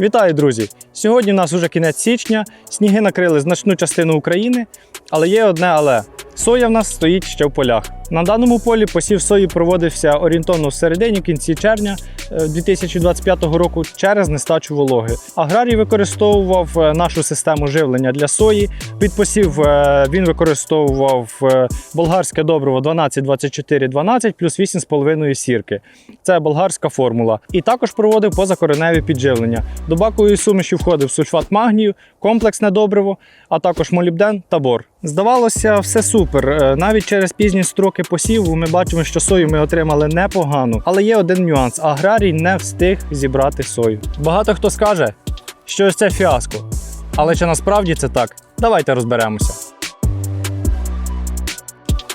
Вітаю, друзі! Сьогодні у нас уже кінець січня, сніги накрили значну частину України, але є одне але. Соя в нас стоїть ще в полях. На даному полі посів сої проводився орієнтовно в середині кінці червня е, 2025 року через нестачу вологи. Аграрій використовував е, нашу систему живлення для сої. Під посів е, він використовував е, болгарське добриво 12-24-12 плюс 8,5 сірки. Це болгарська формула. І також проводив позакореневі підживлення. До бакової суміші входив сульфат магнію, комплексне добриво, а також молібден та бор. Здавалося, все супер. Е, Навіть через пізні строки посіву ми бачимо, що сою ми отримали непогану. Але є один нюанс: аграрій не встиг зібрати сою. Багато хто скаже, що ось це фіаско. Але чи насправді це так? Давайте розберемося.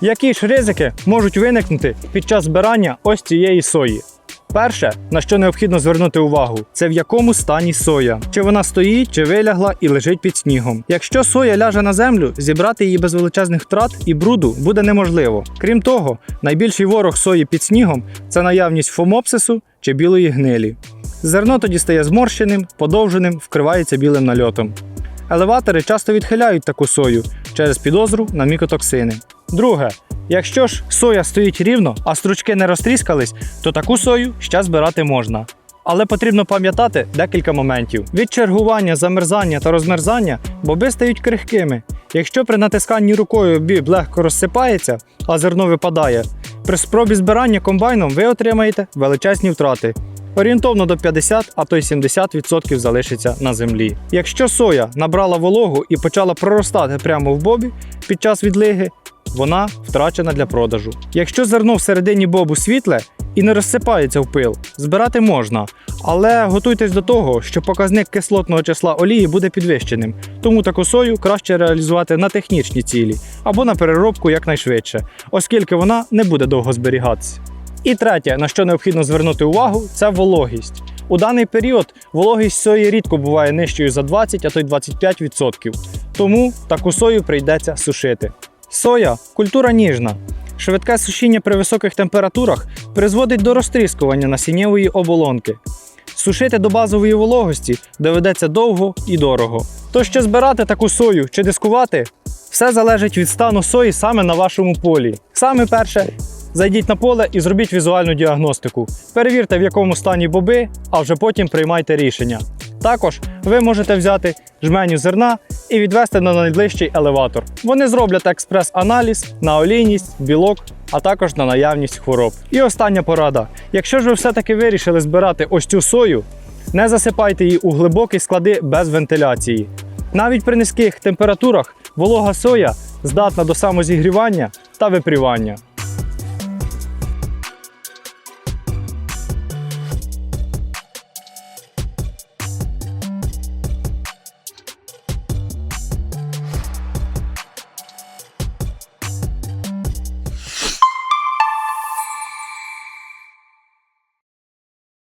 Які ж ризики можуть виникнути під час збирання ось цієї сої? Перше, на що необхідно звернути увагу, це в якому стані соя. Чи вона стоїть, чи вилягла і лежить під снігом. Якщо соя ляже на землю, зібрати її без величезних втрат і бруду буде неможливо. Крім того, найбільший ворог сої під снігом це наявність фомопсису чи білої гнилі. Зерно тоді стає зморщеним, подовженим, вкривається білим нальотом. Елеватори часто відхиляють таку сою через підозру на мікотоксини. Друге, якщо ж соя стоїть рівно, а стручки не розтріскались, то таку сою ще збирати можна. Але потрібно пам'ятати декілька моментів. Від чергування, замерзання та розмерзання боби стають крихкими. Якщо при натисканні рукою біб легко розсипається, а зерно випадає, при спробі збирання комбайном ви отримаєте величезні втрати. Орієнтовно до 50, а то й 70% залишиться на землі. Якщо соя набрала вологу і почала проростати прямо в бобі під час відлиги, вона втрачена для продажу. Якщо зерно всередині бобу світле і не розсипається в пил, збирати можна, але готуйтесь до того, що показник кислотного числа олії буде підвищеним, тому таку сою краще реалізувати на технічні цілі або на переробку якнайшвидше, оскільки вона не буде довго зберігатися. І третє, на що необхідно звернути увагу, це вологість. У даний період вологість сої рідко буває нижчою за 20, а то й 25%. Тому таку сою прийдеться сушити. Соя культура ніжна. Швидке сушіння при високих температурах призводить до розтріскування насіннєвої оболонки. Сушити до базової вологості доведеться довго і дорого. То ще збирати таку сою чи дискувати, все залежить від стану сої саме на вашому полі. Саме перше, зайдіть на поле і зробіть візуальну діагностику. Перевірте, в якому стані боби, а вже потім приймайте рішення. Також ви можете взяти жменю зерна і відвести на найближчий елеватор. Вони зроблять експрес-аналіз на олійність, білок, а також на наявність хвороб. І остання порада: якщо ж ви все-таки вирішили збирати ось цю сою, не засипайте її у глибокі склади без вентиляції. Навіть при низьких температурах волога соя здатна до самозігрівання та випрівання.